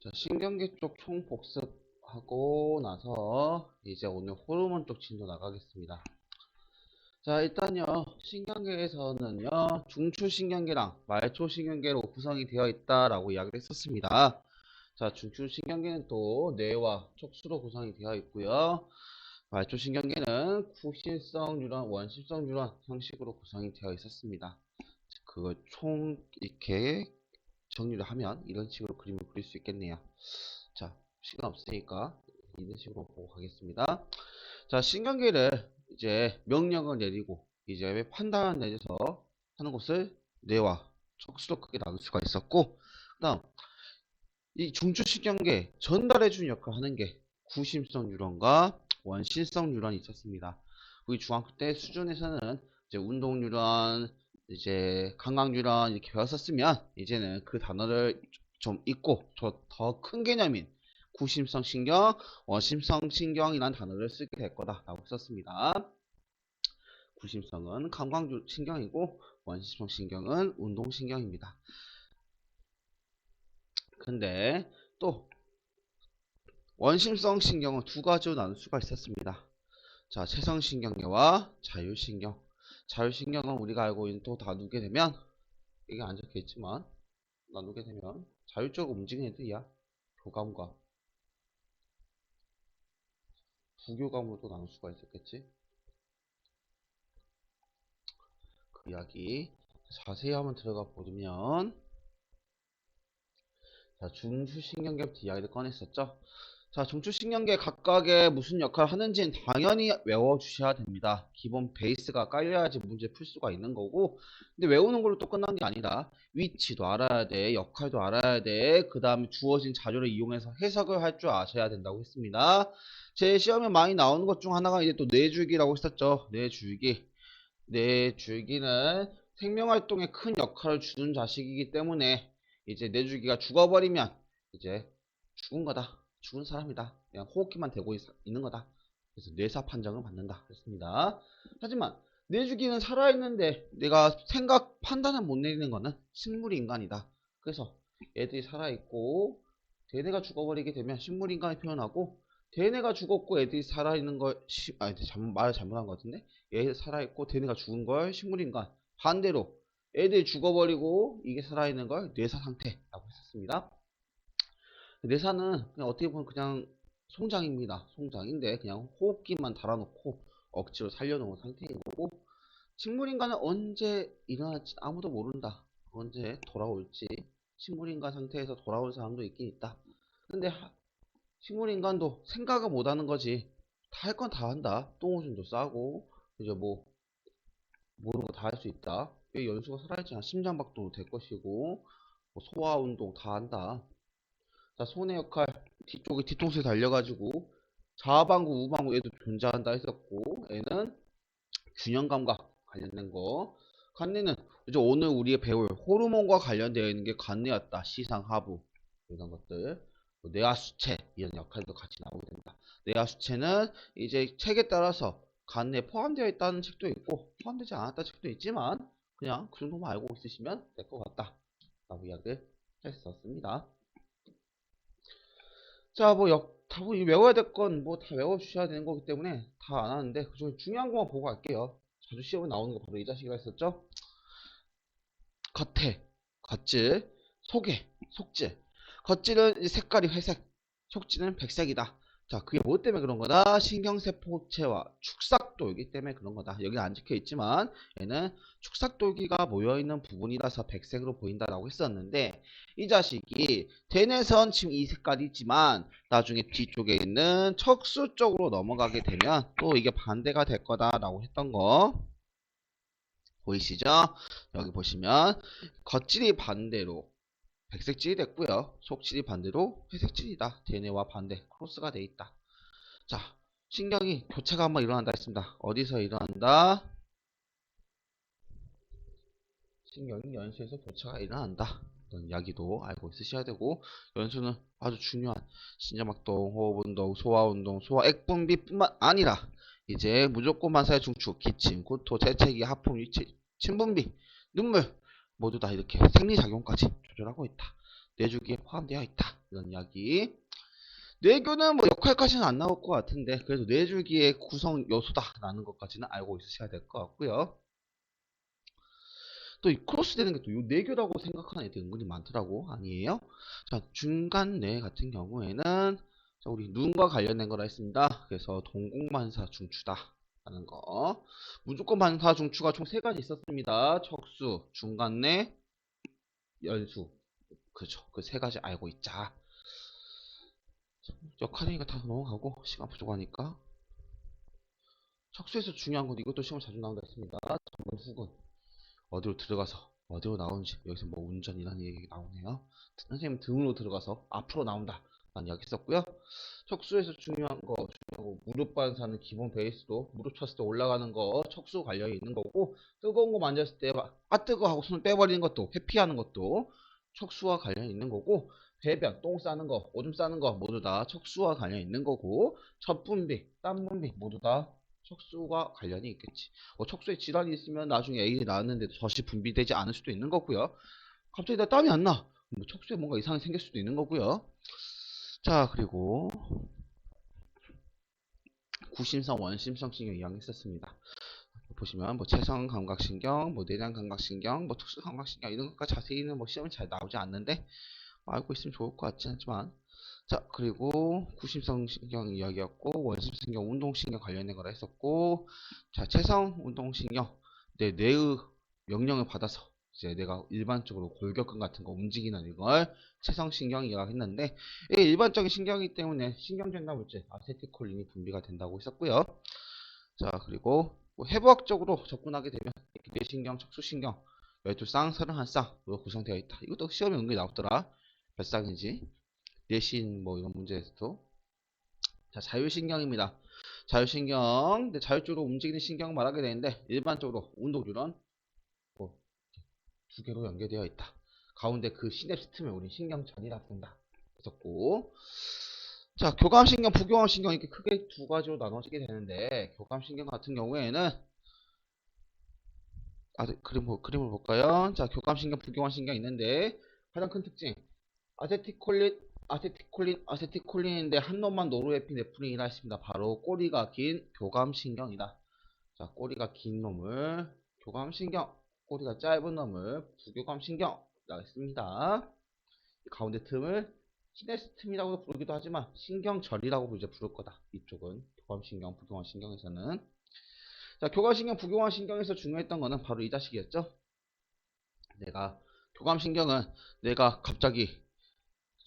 자, 신경계 쪽 총 복습하고 나서 이제 오늘 호르몬 쪽 진도 나가겠습니다. 자, 일단요, 신경계에서는요, 중추신경계랑 말초신경계로 구성이 되어 있다라고 이야기를 했었습니다. 자, 중추신경계는 또 뇌와 촉수로 구성이 되어 있고요. 말초신경계는 구실성 뉴런, 원실성 뉴런 형식으로 구성이 되어 있었습니다. 그걸 총 이렇게 정리를 하면 이런 식으로 그림을 그릴 수 있겠네요. 자, 시간 없으니까 이런 식으로 보고 가겠습니다. 자, 신경계를 이제 명령을 내리고 이제 판단을 내려서 하는 것을 뇌와 촉수로 크게 나눌 수가 있었고, 그 다음 이 중추신경계 전달해주는 역할을 하는 게 구심성 뉴런과 원실성 뉴런이 있었습니다. 우리 중학교 때 수준에서는 이제 운동 뉴런, 이제 뉴런 이렇게 배웠었으면 이제는 그 단어를 좀 잊고 더 큰 개념인 구심성 신경, 원심성 신경이라는 단어를 쓰게 될 거다라고 썼습니다. 구심성은 감각 신경이고 원심성 신경은 운동 신경입니다. 근데 또 원심성 신경은 두 가지로 나눌 수가 있었습니다. 자, 체성신경계와 자율신경. 자율신경은 우리가 알고 있는 또 나누게 되면 이게 안 적혀 있지만 나누게 되면 자율적으로 움직이는 애들이야. 교감과 부교감으로도 나눌 수가 있었겠지. 그 이야기 자세히 한번 들어가 보면 자, 중추신경계부터 이야기를 꺼냈었죠. 자, 중추신경계 각각의 무슨 역할을 하는지는 당연히 외워주셔야 됩니다. 기본 베이스가 깔려야지 문제 풀 수가 있는 거고 근데 외우는 걸로 또 끝난 게 아니다. 위치도 알아야 돼, 역할도 알아야 돼, 그 다음에 주어진 자료를 이용해서 해석을 할 줄 아셔야 된다고 했습니다. 제 시험에 많이 나오는 것 중 하나가 이제 또 뇌줄기라고 했었죠. 뇌줄기. 뇌줄기는 생명활동에 큰 역할을 주는 자식이기 때문에 이제 뇌줄기가 죽어버리면 이제 죽은 거다. 죽은 사람이다. 그냥 호흡기만 대고 있, 는 거다. 그래서 뇌사 판정을 받는다. 그랬습니다. 하지만 뇌주기는 살아있는데 내가 생각 판단을 못 내리는 거는 식물 인간이다. 그래서 애들이 살아있고 대뇌가 죽어버리게 되면 식물 인간을 표현하고 대뇌가 죽었고 애들이 살아있는 걸 시, 아니 잘못 말을 잘못한 것 같은데 얘 살아있고 대뇌가 죽은 걸 식물 인간 반대로 애들이 죽어버리고 이게 살아있는 걸 뇌사 상태라고 했었습니다. 뇌사는 그냥 어떻게 보면 그냥 송장입니다. 송장인데 그냥 호흡기만 달아놓고 억지로 살려놓은 상태인 거고 식물인간은 언제 일어날지 아무도 모른다. 언제 돌아올지 식물인간 상태에서 돌아올 사람도 있긴 있다. 근데 식물인간도 생각을 못하는 거지. 다 할 건 다 한다. 똥오줌도 싸고 이제 뭐 모르는 거 다 할 수 있다. 연수가 살아있지만 심장박동도 될 것이고 뭐 소화운동 다 한다. 자, 손의 역할 뒤쪽에 뒤통수에 달려가지고 좌방구, 우방구 얘도 존재한다 했었고 얘는 균형 감각 관련된 거. 간내는 이제 오늘 우리가 배울 호르몬과 관련되어 있는 게 간내였다. 시상 하부. 이런 것들. 뭐 뇌하 수체 이런 역할도 같이 나오게 된다. 뇌하 수체는 이제 책에 따라서 간내에 포함되어 있다는 책도 있고 포함되지 않았다는 책도 있지만 그냥 그 정도만 알고 있으시면 될 것 같다. 라고 이야기를 했었습니다 자, 뭐, 역, 다, 뭐, 외워야 될 건, 뭐, 다 외워주셔야 되는 거기 때문에 다 안 하는데, 그 중에 중요한 것만 보고 갈게요. 자주 시험에 나오는 거 바로 이 자식이라 했었죠? 겉에, 겉질, 속에, 속질. 겉질은 색깔이 회색, 속질은 백색이다. 자, 그게 뭐 때문에 그런 거다? 신경세포체와 축 삭돌기 때문에 그런 거다. 여기 안 적혀 있지만 얘는 축삭돌기가 모여 있는 부분이라서 백색으로 보인다라고 했었는데 이 자식이 대뇌선 지금 이 색깔이지만 나중에 뒤쪽에 있는 척수 쪽으로 넘어가게 되면 또 이게 반대가 될 거다라고 했던 거 보이시죠? 여기 보시면 겉질이 반대로 백색질이 됐고요. 속질이 반대로 회색질이다. 대뇌와 반대 크로스가 돼 있다. 자, 신경이 교체가 한번 일어난다 했습니다. 어디서 일어난다? 신경이 연수에서 교체가 일어난다. 이런 이야기도 알고 있으셔야 되고 연수는 아주 중요한 신장막동, 호흡운동, 소화운동, 소화액분비뿐만 아니라 이제 무조건 만사의 중추, 기침, 구토, 재채기, 하품, 유치, 침분비, 눈물 모두 다 이렇게 생리작용까지 조절하고 있다. 내주기에 포함되어 있다. 이런 이야기. 뇌교는 뭐 역할까지는 안 나올 것 같은데 그래도 내주기의 구성 요소다라는 것까지는 알고 있으셔야 될 것 같고요. 또 이 크로스 되는 게 또요 내교라고 생각하는 애들이 은근히 많더라고 아니에요? 자 중간 뇌 같은 경우에는 자, 우리 눈과 관련된 거라 했습니다. 그래서 동공반사 중추다 라는 거 무조건 반사 중추가 총 세 가지 있었습니다. 척수, 중간뇌, 연수 그죠 그 세 가지 알고 있자 역할이니까 다 넘어가고 시간 부족하니까 척수에서 중요한 건 이것도 시험 자주 나온다 했습니다. 전문 후군 어디로 들어가서 어디로 나오는지 여기서 뭐 운전이라는 얘기 나오네요. 선생님 등으로 들어가서 앞으로 나온다 라는 이야기 했었고요. 척수에서 중요한 거 중요하고 무릎 반사는 기본 베이스도 무릎 쳤을 때 올라가는 거 척수 관련이 있는 거고 뜨거운 거 만졌을 때 아 뜨거 하고 손을 빼버리는 것도 회피하는 것도 척수와 관련이 있는 거고 배변, 똥 싸는 거, 오줌 싸는 거 모두 다 척수와 관련이 있는 거고 젖분비, 땀분비 모두 다 척수와 관련이 있겠지. 어, 척수에 질환이 있으면 나중에 애기 낳았는데도 젖이 분비되지 않을 수도 있는 거고요. 갑자기 나 땀이 안 나. 뭐 척수에 뭔가 이상이 생길 수도 있는 거고요. 자 그리고 구심성, 원심성 신경 이야기했었습니다. 보시면 뭐 체성 감각신경, 뭐 내장 감각신경, 뭐 특수 감각신경 이런 것과 자세히는 뭐 시험에 잘 나오지 않는데 뭐 알고 있으면 좋을 것 같지 않지만 자 그리고 구심성 신경 이야기였고 원심성 신경 운동신경 관련된 거라 했었고 자 체성 운동신경 내 뇌의 명령을 받아서 이제 내가 일반적으로 골격근 같은 거 움직이는 이걸 체성신경 이야기했는데 이게 일반적인 신경이기 때문에 신경전달 물질 아세티콜린이 분비가 된다고 했었고요. 자 그리고 뭐 해부학적으로 접근하게 되면 뇌신경, 척수신경 12쌍, 31쌍으로 구성되어 있다. 이것도 시험에 은근히 나오더라. 몇 쌍인지. 뇌신 뭐 이런 문제에서도. 자, 자율신경입니다. 자율신경. 자율적으로 움직이는 신경 말하게 되는데 일반적으로 운동주는 뭐두 개로 연계되어 있다. 가운데 그 시냅스 틈을 우리 신경전이라 부른다. 그랬었고 자, 교감신경, 부교감신경 이렇게 크게 두 가지로 나눠지게 되는데 교감신경 같은 경우에는 아, 그림, 뭐, 그림을 볼까요? 자, 교감신경, 부교감신경 있는데 가장 큰 특징 아세티콜린, 아세티콜린, 아세티콜린인데 한 놈만 노르에피네프린이라 했습니다. 바로 꼬리가 긴 교감신경이다. 자, 꼬리가 긴 놈을 교감신경, 꼬리가 짧은 놈을 부교감신경이라고 했습니다. 가운데 틈을 시네스 틈이라고 부르기도 하지만 신경절이라고 이제 부를 거다. 이쪽은 교감신경, 부교감신경에서는 자 교감신경, 부교감신경에서 중요했던 거는 바로 이 자식이었죠. 내가 교감신경은 내가 갑자기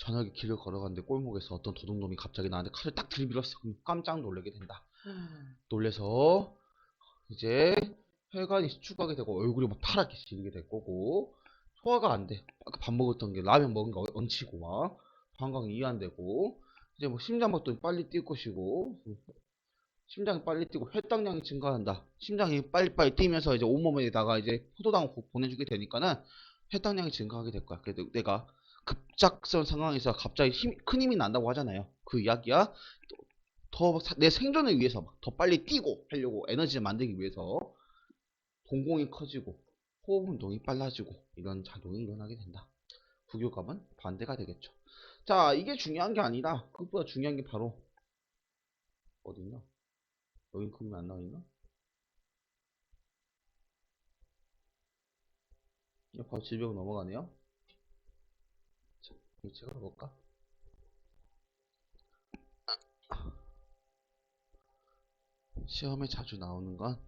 저녁에 길을 걸어갔는데 골목에서 어떤 도둑놈이 갑자기 나한테 칼을 딱 들이밀었어. 그럼 깜짝 놀라게 된다. 놀래서 이제 혈관이 수축하게 되고 얼굴이 막 파랗게 지르게 될 거고 소화가 안 돼. 아까 밥 먹었던 게 라면 먹은 거 얹히고 막 방광이 이해 안 되고 이제 뭐 심장박도 빨리 뛸 것이고 심장이 빨리 뛰고 혈당량이 증가한다. 심장이 빨리빨리 뛰면서 이제 온몸에다가 이제 포도당을 보- 보내주게 되니까는 혈당량이 증가하게 될 거야. 그래도 내가 급작스러운 상황에서 갑자기 힘, 큰 힘이 난다고 하잖아요. 그 이야기야. 더 내 생존을 위해서 막더 빨리 뛰고 하려고 에너지를 만들기 위해서 동공이 커지고 호흡 운동이 빨라지고 이런 작용이 일어나게 된다. 부교감은 반대가 되겠죠. 자, 이게 중요한 게 아니라 그것보다 중요한 게 바로 어딨나? 여기 그림이 안 나와 있나? 바로 질병 넘어가네요. 자, 이 책을 볼까? 시험에 자주 나오는 건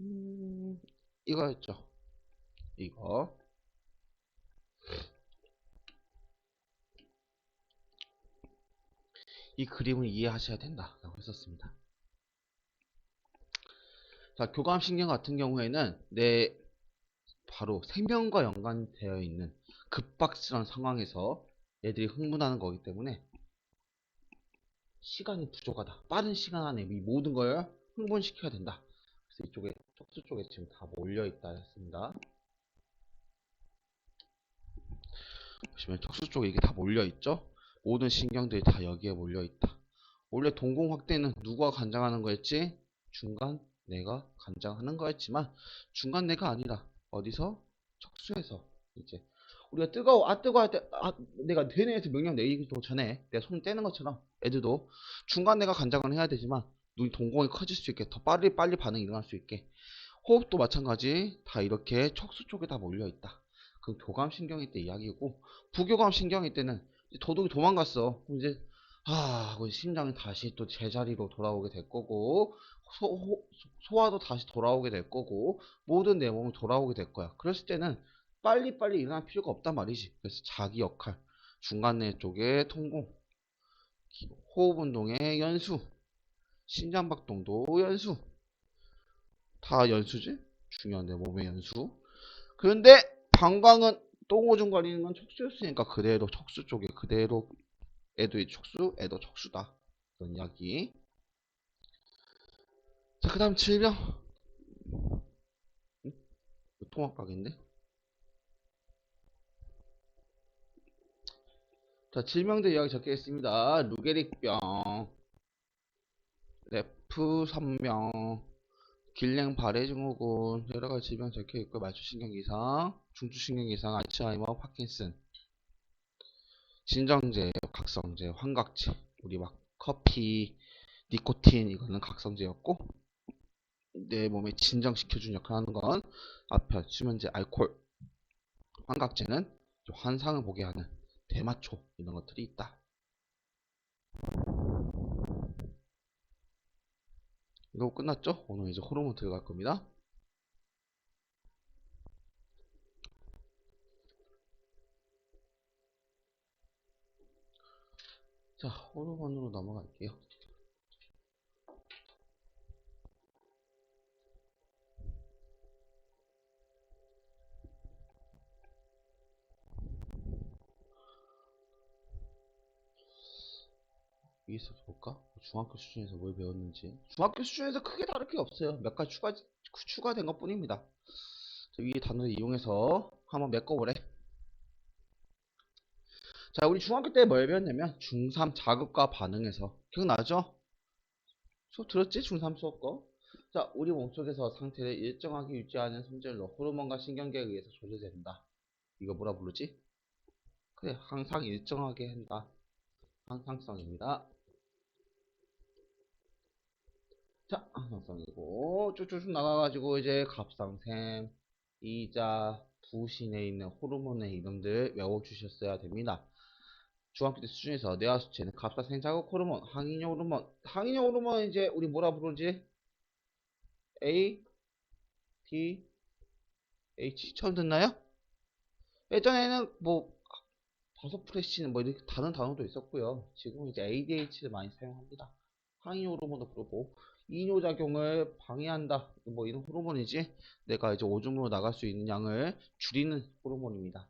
음, 이거였죠. 이거. 이 그림을 이해하셔야 된다라고 했었습니다. 자, 교감신경 같은 경우에는 내 바로 생명과 연관되어 있는 급박스러운 상황에서 애들이 흥분하는 거기 때문에 시간이 부족하다. 빠른 시간 안에 이 모든 걸 흥분시켜야 된다. 그래서 이쪽에 척수 쪽에 지금 다 몰려 있다 했습니다. 보시면 척수 쪽에 이게 다 몰려 있죠? 모든 신경들이 다 여기에 몰려 있다. 원래 동공 확대는 누가 관장하는 거였지? 중간 내가 관장하는 거였지만 중간 내가 아니라 어디서 척수에서 이제 우리가 뜨거워 아 뜨거워 할 때 아, 내가 뇌내에서 명령 내리기 전에 내가 손 떼는 것처럼 애들도 중간 내가 간장을 해야 되지만 눈이 동공이 커질 수 있게 더 빨리 빨리 반응이 일어날 수 있게 호흡도 마찬가지 다 이렇게 척수 쪽에 다 몰려 있다. 그 교감신경일 때 이야기고 부교감신경일 때는 도둑이 도망갔어. 이제 아, 그 심장이 다시 또 제자리로 돌아오게 될 거고 소, 호- 소화도 다시 돌아오게 될 거고 모든 내 몸이 돌아오게 될 거야. 그랬을 때는 빨리빨리 일어날 필요가 없단 말이지. 그래서 자기 역할, 중간내 쪽의 통공, 기- 호흡 운동의 연수, 심장박동도 연수. 다 연수지? 중요한 내 몸의 연수. 그런데 방광은 똥오줌 가리는 건 척수였으니까 그대로 척수 쪽에 그대로 애도 척수, 애도 척수다. 그런 이야기. 자, 그 다음 질병. 응? 통합각인데? 자, 질병들 이야기 적겠습니다. 루게릭병, 레프3명, 길랭 발해 증후군, 여러 가지 질병 적혀 있고, 말초신경 이상, 중추신경 이상, 알츠하이머, 파킨슨, 진정제, 각성제, 환각제, 우리 막 커피, 니코틴 이거는 각성제였고, 내 몸에 진정시켜주는 역할을 하는 건 앞에 수면제, 알코올, 환각제는 환상을 보게 하는 대마초 이런 것들이 있다. 이거 끝났죠? 오늘 이제 호르몬 들어갈 겁니다. 자, 호르몬으로 넘어갈게요. 위에서 볼까? 중학교 수준에서 뭘 배웠는지. 중학교 수준에서 크게 다를 게 없어요. 몇 가지 추가, 추가된 것 뿐입니다. 자, 위에 단어를 이용해서 한번 메꿔보래. 자, 우리 중학교 때 뭘 배웠냐면, 중3 자극과 반응에서. 기억나죠? 수업 들었지? 중3 수업 거. 자, 우리 몸속에서 상태를 일정하게 유지하는 성질로 호르몬과 신경계에 의해서 조절된다. 이거 뭐라 부르지? 그래, 항상 일정하게 한다. 항상성입니다. 자, 항상성이고 쭉쭉쭉 나가가지고 이제 갑상샘, 이자, 부신에 있는 호르몬의 이름들 외워주셨어야 됩니다. 중학교 때 수준에서 뇌하수체는 갑상샘 자극 호르몬, 항인형 호르몬, 항인형 호르몬 이제 우리 뭐라 부르지? A, D, H 처음 듣나요? 예전에는 뭐 바소프레신 뭐 이렇게 다른 단어도 있었고요. 지금 이제 ADH를 많이 사용합니다. 항이 호르몬도 그렇고 이뇨작용을 방해한다. 뭐 이런 호르몬이지. 내가 이제 오줌으로 나갈 수 있는 양을 줄이는 호르몬입니다.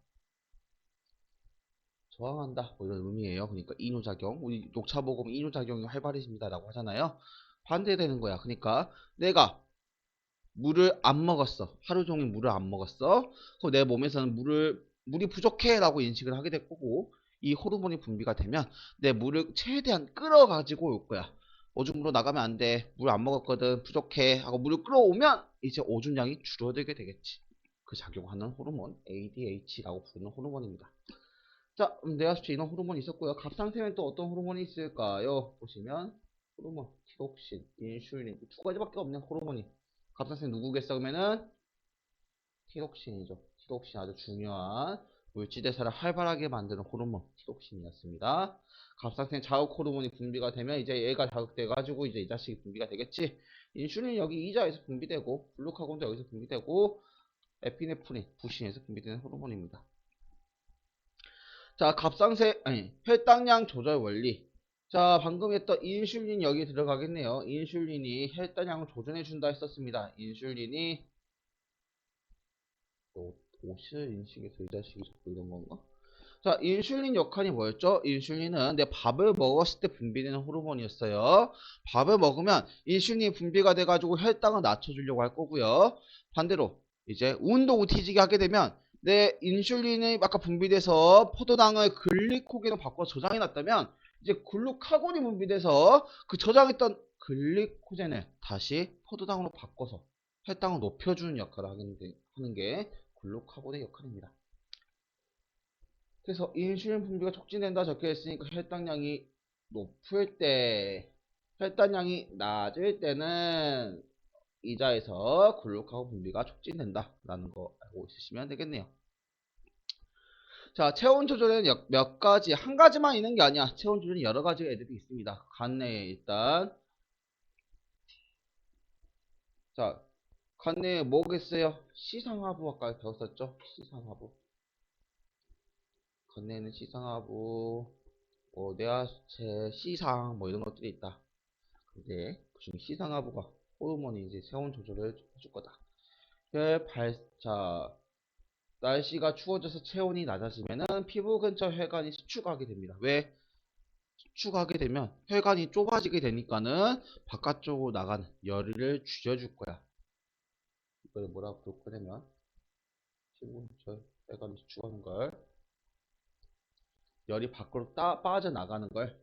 저항한다. 뭐 이런 의미예요. 그러니까 이뇨작용. 우리 녹차 먹으면 이뇨작용이 활발해집니다라고 하잖아요. 반대되는 거야. 그러니까 내가 물을 안 먹었어. 하루 종일 물을 안 먹었어. 그럼 내 몸에서는 물을 물이 부족해라고 인식을 하게 될 거고 이 호르몬이 분비가 되면 내 물을 최대한 끌어가지고 올 거야. 오줌으로 나가면 안 돼. 물 안 먹었거든. 부족해. 하고 물을 끌어오면 이제 오줌량이 줄어들게 되겠지. 그 작용하는 호르몬 ADH라고 부르는 호르몬입니다. 자, 그럼 뇌하수체 이런 호르몬이 있었고요. 갑상샘엔 또 어떤 호르몬이 있을까요? 보시면 호르몬, 티록신, 인슐린 이두 가지밖에 없는 호르몬이 갑상샘 누구겠어 그러면은 티록신이죠. 티록신 아주 중요한 물질대사를 활발하게 만드는 호르몬 티록신이었습니다. 갑상샘 자극 호르몬이 분비가 되면 이제 얘가 자극돼 가지고 이제 이 자식이 분비가 되겠지. 인슐린이 여기 이자에서 분비되고 글루카곤도 여기서 분비되고 에피네프린 부신에서 분비되는 호르몬입니다. 자, 갑상샘 아니 혈당량 조절 원리. 자, 방금 했던 인슐린 여기 들어가겠네요. 인슐린이 혈당량을 조절해 준다 했었습니다. 인슐린이 또 옷을 인식해서 이 자식이 자꾸 이런 건가? 자, 인슐린 역할이 뭐였죠? 인슐린은 내 밥을 먹었을 때 분비되는 호르몬이었어요. 밥을 먹으면 인슐린이 분비가 돼가지고 혈당을 낮춰주려고 할 거고요. 반대로 이제 운동을 뒤지게 하게 되면 내 인슐린이 아까 분비돼서 포도당을 글리코겐으로 바꿔 저장해 놨다면 이제 글루카곤이 분비돼서 그 저장했던 글리코젠을 다시 포도당으로 바꿔서 혈당을 높여주는 역할을 하는 게 글루카곤의 역할입니다. 그래서 인슐린 분비가 촉진된다 적혀 있으니까 혈당량이 높을 때 혈당량이 낮을 때는 이자에서 글루카곤 분비가 촉진된다 라는 거 알고 있으시면 되겠네요. 자 체온 조절에는 여- 몇 가지 한 가지만 있는 게 아니야. 체온 조절이 여러 가지 애들이 있습니다. 간내에 일단. 자 간내에 뭐겠어요 시상하부 아까 배웠었죠 시상하부 건네는 시상하부, 뭐 뇌하수체, 시상 뭐 이런 것들이 있다. 근데 그중 시상하부가 호르몬이 이제 체온 조절을 해줄 거다. 혈 발, 자 날씨가 추워져서 체온이 낮아지면은 피부 근처 혈관이 수축하게 됩니다. 왜? 수축하게 되면 혈관이 좁아지게 되니까는 바깥쪽으로 나가는 열을 줄여줄 거야. 이걸 뭐라 부를 거냐면 근처 혈관이 수축하는 걸 열이 밖으로 따, 빠져나가는 걸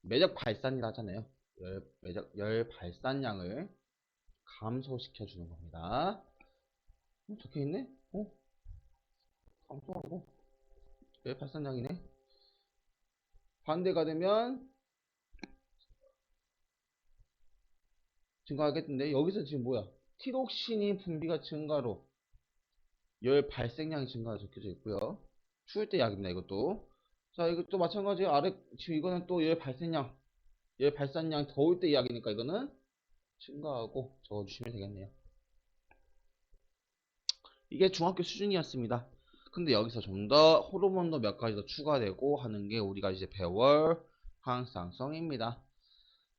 매력 발산이라 하잖아요. 열, 매력, 열 발산량을 감소시켜 주는 겁니다. 어, 적혀 있네? 어? 감소하고 열 발산량이네. 반대가 되면 증가하겠는데 여기서 지금 뭐야? 티록신이 분비가 증가로 열 발생량이 증가가 적혀져 있고요. 추울 때 약입니다. 이것도. 자, 이것도 마찬가지 아래 지금 이거는 또 열 발생량, 열 발산량 더울 때 이야기니까 이거는 증가하고 적어주시면 되겠네요. 이게 중학교 수준이었습니다. 근데 여기서 좀 더 호르몬도 몇 가지 더 추가되고 하는 게 우리가 이제 배울 항상성입니다.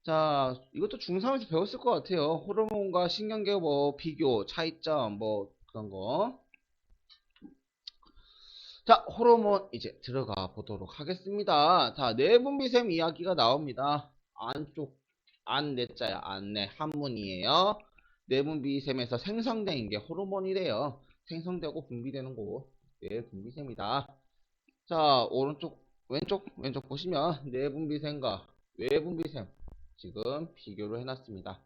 자, 이것도 중3에서 배웠을 것 같아요. 호르몬과 신경계 뭐 비교, 차이점 뭐 그런 거. 자, 호르몬 이제 들어가 보도록 하겠습니다. 자, 내분비샘 이야기가 나옵니다. 안쪽, 안내자야, 안내, 한문이에요. 내분비샘에서 생성된 게 호르몬이래요. 생성되고 분비되는 곳, 내분비샘이다. 자, 오른쪽, 왼쪽, 왼쪽 보시면 내분비샘과 외분비샘 지금 비교를 해놨습니다.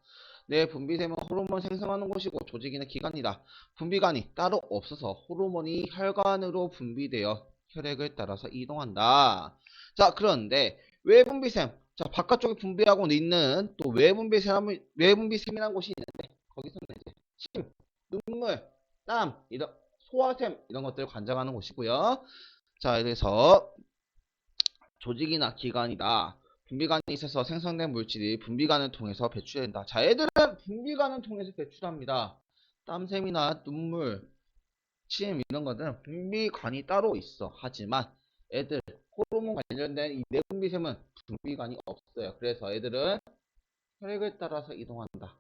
내분비샘은 호르몬 생성하는 곳이고 조직이나 기관이다. 분비관이 따로 없어서 호르몬이 혈관으로 분비되어 혈액을 따라서 이동한다. 자, 그런데 외분비샘, 자 바깥쪽에 분비하고 있는 또 외분비샘, 외분비샘이라는 곳이 있는데 거기서는 이제 침, 눈물, 땀, 이런 소화샘 이런 것들을 관장하는 곳이고요. 자, 그래서 조직이나 기관이다. 분비관이 있어서 생성된 물질이 분비관을 통해서 배출된다. 자, 애들은 분비관을 통해서 배출합니다. 땀샘이나 눈물, 침 이런 것들은 분비관이 따로 있어. 하지만 애들 호르몬 관련된 이 내분비샘은 분비관이 없어요. 그래서 애들은 혈액을 따라서 이동한다.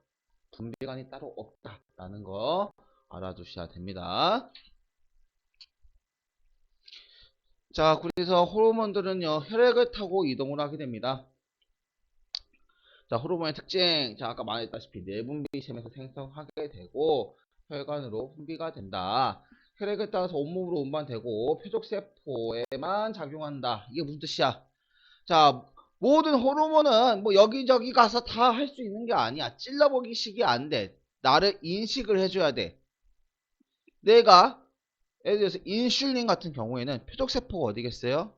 분비관이 따로 없다라는 거 알아두셔야 됩니다. 자, 그래서 호르몬들은요, 혈액을 타고 이동을 하게 됩니다. 자, 호르몬의 특징. 자, 아까 말했다시피 내분비샘에서 생성하게 되고 혈관으로 분비가 된다. 혈액을 따라서 온몸으로 운반되고 표적세포에만 작용한다. 이게 무슨 뜻이야? 자, 모든 호르몬은 뭐 여기저기 가서 다 할 수 있는 게 아니야. 찔러보기식이 안 돼. 나를 인식을 해줘야 돼. 내가 예를 들어서 인슐린 같은 경우에는 표적세포가 어디겠어요?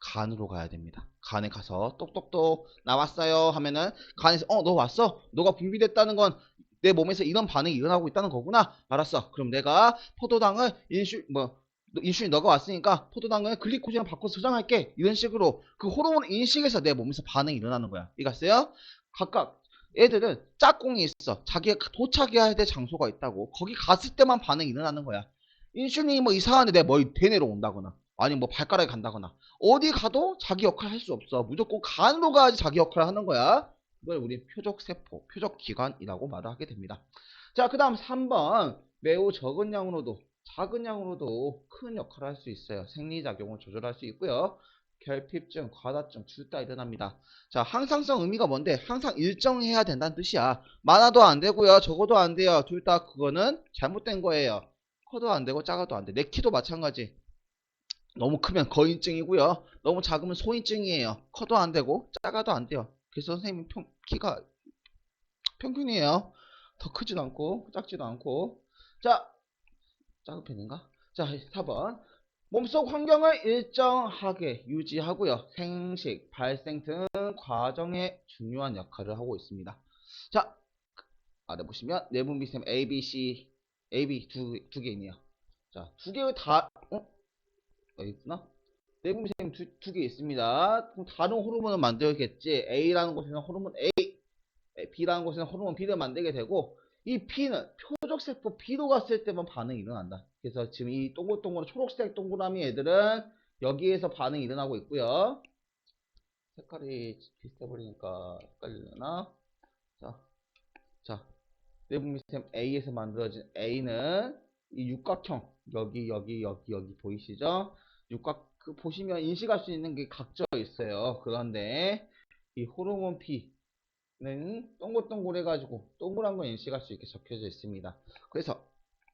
간으로 가야 됩니다. 간에 가서 똑똑똑 나왔어요 하면은 간에서 어 너 왔어? 너가 분비됐다는 건 내 몸에서 이런 반응이 일어나고 있다는 거구나. 알았어. 그럼 내가 포도당을 인슐 뭐 인슐린 너가 왔으니까 포도당을 글리코젠으로 바꿔서 저장할게. 이런 식으로 그 호르몬 인식에서 내 몸에서 반응이 일어나는 거야. 이해갔어요? 각각 애들은 짝꿍이 있어. 자기가 도착해야 될 장소가 있다고. 거기 갔을 때만 반응이 일어나는 거야. 인슐린이 뭐 이상한데 내 머리 대내로 온다거나 아니면 뭐 발가락에 간다거나 어디 가도 자기 역할 할수 없어. 무조건 간으로 가야지 자기 역할을 하는 거야. 이걸 우리 표적세포, 표적기관이라고 말을 하게 됩니다. 자, 그 다음 3번. 매우 적은 양으로도, 작은 양으로도 큰 역할을 할 수 있어요. 생리작용을 조절할 수 있고요. 결핍증, 과다증 둘 다 일어납니다. 자, 항상성 의미가 뭔데? 항상 일정해야 된다는 뜻이야. 많아도 안 되고요. 적어도 안 돼요. 둘 다 그거는 잘못된 거예요. 커도 안 되고 작아도 안 돼. 내 키도 마찬가지. 너무 크면 거인증이고요. 너무 작으면 소인증이에요. 커도 안 되고 작아도 안 돼요. 그래서 선생님 평, 키가 평균이에요. 더 크지도 않고 작지도 않고. 자, 작은 편인가? 자, 4번. 몸속 환경을 일정하게 유지하고요. 생식, 발생 등 과정에 중요한 역할을 하고 있습니다. 자, 아래 보시면 미셈 A, B, C, A, B 두, 두개 있네요. 자, 두 개를 다, 어? 여기 있구나? 미셈 두, 두 개 있습니다. 그럼 다른 호르몬을 만들겠지. A라는 곳에는 호르몬 A, B라는 곳에는 호르몬 B를 만들게 되고, 이 B는 표적세포 B로 갔을 때만 반응이 일어난다. 그래서 지금 이 동글동글 초록색 동그라미 애들은 여기에서 반응이 일어나고 있고요. 색깔이 비슷해 버리니까 헷갈리려나? 자, 자, 내부 미스템 A에서 만들어진 A는 이 육각형 여기 여기 여기 여기 보이시죠? 육각 그 보시면 인식할 수 있는 게 각져 있어요. 그런데 이 호르몬 P는 동글동글해가지고 동그란 걸 인식할 수 있게 적혀져 있습니다. 그래서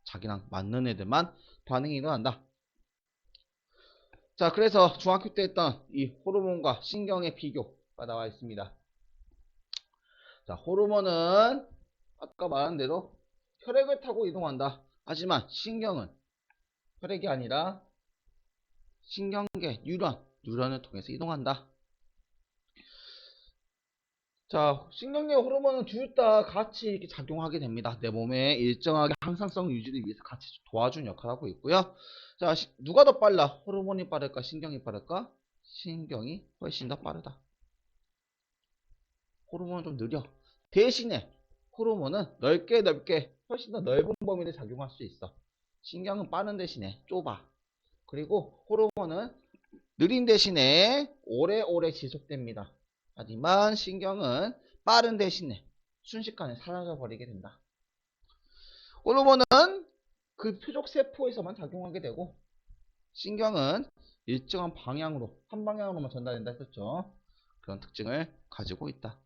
자기랑 맞는 애들만 반응이 일어난다. 자, 그래서 중학교 때 했던 이 호르몬과 신경의 비교가 나와 있습니다. 자, 호르몬은 아까 말한 대로 혈액을 타고 이동한다. 하지만 신경은 혈액이 아니라 신경계, 뉴런, 뉴런을 통해서 이동한다. 자, 신경계 호르몬은 둘 다 같이 이렇게 작용하게 됩니다. 내 몸에 일정하게 항상성 유지를 위해서 같이 도와준 역할을 하고 있고요. 자, 시- 누가 더 빨라? 호르몬이 빠를까? 신경이 빠를까? 신경이 훨씬 더 빠르다. 호르몬은 좀 느려. 대신에 호르몬은 넓게 넓게 훨씬 더 넓은 범위를 작용할 수 있어. 신경은 빠른 대신에 좁아. 그리고 호르몬은 느린 대신에 오래오래 지속됩니다. 하지만 신경은 빠른 대신에 순식간에 사라져 버리게 된다. 호르몬은 그 표적 세포에서만 작용하게 되고 신경은 일정한 방향으로 한 방향으로만 전달된다 했었죠. 그런 특징을 가지고 있다.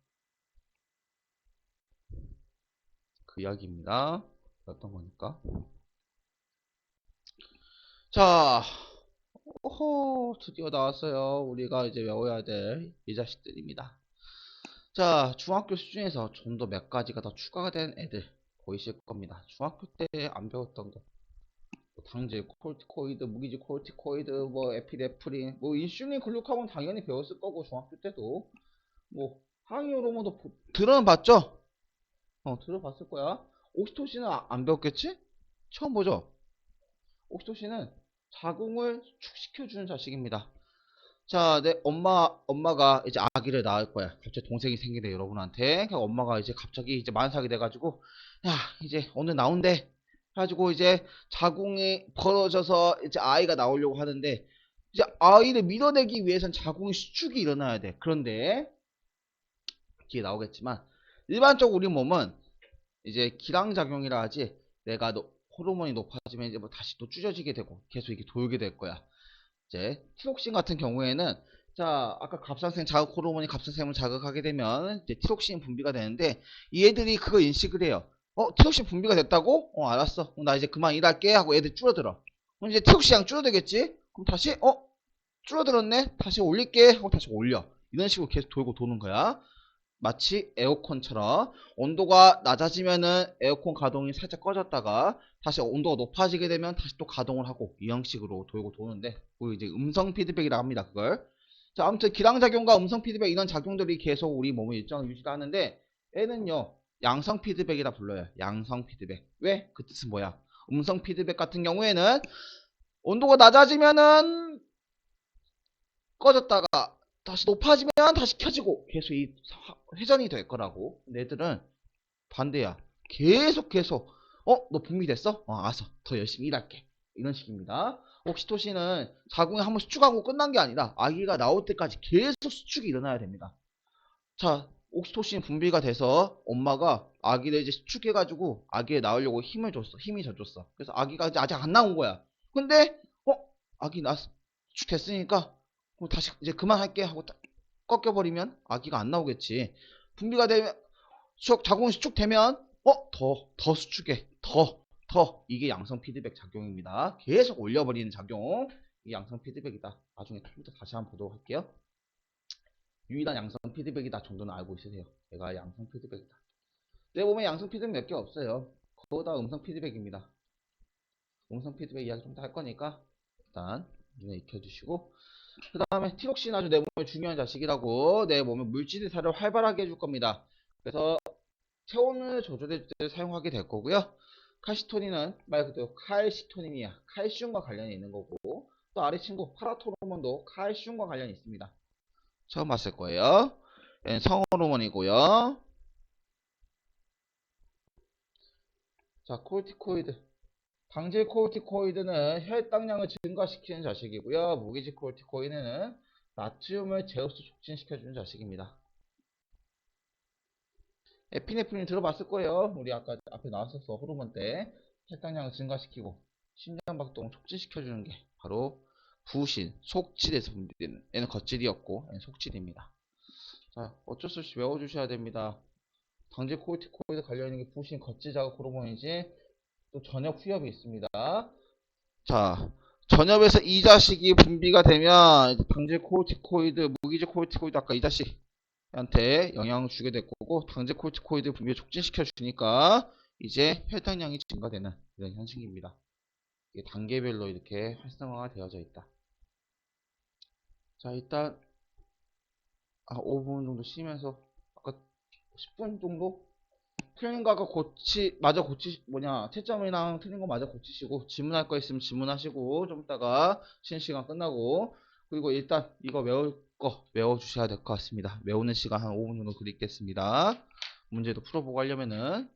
그 이야기입니다. 어떤 거니까? 자, 오호, 드디어 나왔어요. 우리가 이제 외워야 될 이 자식들입니다. 자, 중학교 수준에서 좀 더 몇 가지가 더 추가가 된 애들 보이실 겁니다. 중학교 때 안 배웠던 거. 뭐 당질, 콜티코이드, 무기질 콜티코이드, 뭐 에피네프린, 뭐 인슐린, 글루카곤 당연히 배웠을 거고 중학교 때도 뭐 항이 호르몬도 보- 들어는 봤죠? 어, 들어봤을 거야. 옥시토신은 아- 안 배웠겠지? 처음 보죠? 옥시토신은 자궁을 축시켜주는 자식입니다. 자, 내 엄마, 엄마가 이제 아기를 낳을 거야. 갑자기 동생이 생기대, 여러분한테. 그래서 엄마가 이제 갑자기 이제 만삭이 돼가지고, 야, 이제 오늘 나온대. 해가지고 이제 자궁이 벌어져서 이제 아이가 나오려고 하는데, 이제 아이를 밀어내기 위해선 자궁의 수축이 일어나야 돼. 그런데, 뒤에 나오겠지만, 일반적으로 우리 몸은 이제 기량작용이라 하지, 내가 노- 호르몬이 높아지면 이제 뭐 다시 또 줄여지게 되고, 계속 이게 돌게 될 거야. 이제 티록신 같은 경우에는 자 아까 갑상생 자극 호르몬이 갑상생을 자극하게 되면 이제 티록신 분비가 되는데 얘들이 그거 인식을 해요. 어 티록신 분비가 됐다고? 어 알았어. 그럼 나 이제 그만 일할게 하고 애들 줄어들어. 그럼 이제 티록신 양 줄어들겠지? 그럼 다시 어 줄어들었네. 다시 올릴게 하고 다시 올려. 이런 식으로 계속 돌고 도는 거야. 마치 에어컨처럼 온도가 낮아지면은 에어컨 가동이 살짝 꺼졌다가 다시 온도가 높아지게 되면 다시 또 가동을 하고 이 형식으로 돌고 도는데 그 이제 음성 피드백이라고 합니다 그걸. 자 아무튼 기량작용과 음성 피드백 이런 작용들이 계속 우리 몸의 일정을 유지를 하는데 애는요 양성 피드백이라 불러요. 양성 피드백. 왜? 그 뜻은 뭐야? 음성 피드백 같은 경우에는 온도가 낮아지면은 꺼졌다가 다시 높아지면 다시 켜지고 계속 이 사- 회전이 될 거라고. 근데 애들은 반대야. 계속 계속 어? 너 분비됐어? 어 알았어. 더 열심히 일할게. 이런 식입니다. 옥시토신은 자궁에 한번 수축하고 끝난 게 아니라 아기가 나올 때까지 계속 수축이 일어나야 됩니다. 자 옥시토신 분비가 돼서 엄마가 아기를 이제 수축해가지고 아기를 낳으려고 힘을 줬어. 힘이 져줬어. 그래서 아기가 이제 아직 안 나온 거야. 근데 어? 아기 낳 수축됐으니까 다시 이제 그만할게 하고 딱 꺾여버리면 아기가 안 나오겠지 분비가 되면 수축, 자궁이 수축되면 어? 더, 더 수축해. 더, 더. 이게 양성 피드백 작용입니다. 계속 올려버리는 작용. 이 양성 피드백이다. 나중에 좀 이따 다시 한번 보도록 할게요. 유일한 양성 피드백이다 정도는 알고 있으세요. 얘가 양성 피드백이다. 내 몸에 양성 피드백 몇 개 없어요. 그거 다 음성 피드백입니다. 음성 피드백 이야기 좀 더 할 거니까 일단 눈에 익혀두시고 그 다음에 티록신 아주 내 몸에 중요한 자식이라고 내 몸에 물질 대사를 활발하게 해줄 겁니다. 그래서 체온을 조절해 줄 때 사용하게 될 거고요. 칼시토닌은 말 그대로 칼시토닌이야. 칼슘과 관련이 있는 거고 또 아래 친구 파라토르몬도 칼슘과 관련이 있습니다. 처음 봤을 거예요. 얘는 성호르몬이고요. 자, 코르티코이드. 방질 코르티코이드는 혈당량을 증가시키는 자식이고요. 무기질 코르티코이드는 나트륨을 제흡수 촉진시켜주는 자식입니다. 에피네프린 들어봤을 거예요. 우리 아까 앞에 나왔었어. 호르몬 때 혈당량을 증가시키고 심장박동을 촉진시켜주는 게 바로 부신, 속질에서 분비되는 얘는 겉질이었고 얘는 속질입니다. 자, 어쩔 수 없이 외워주셔야 됩니다. 방질 코르티코이드 관련 있는 게 부신, 겉질 자극 호르몬이지 또 전엽 후엽이 있습니다. 자, 전엽에서 이 자식이 분비가 되면 방질 코르티코이드, 무기질 코르티코이드 아까 이 자식한테 영향을 주게 될 거고 방질 코르티코이드 분비를 촉진시켜 주니까 이제 혈당량이 증가되는 이런 현상입니다. 이게 단계별로 이렇게 활성화가 되어져 있다. 자, 일단 아, 5분 정도 쉬면서 아까 10분 정도 틀린 거 아까 고치 마저 고치 뭐냐 채점이랑 틀린 거 마저 고치시고 질문할 거 있으면 질문하시고 좀 이따가 쉬는 시간 끝나고 그리고 일단 이거 외울 거 외워 주셔야 될 것 같습니다. 외우는 시간 한 5분 정도 드리겠습니다. 문제도 풀어보고 하려면은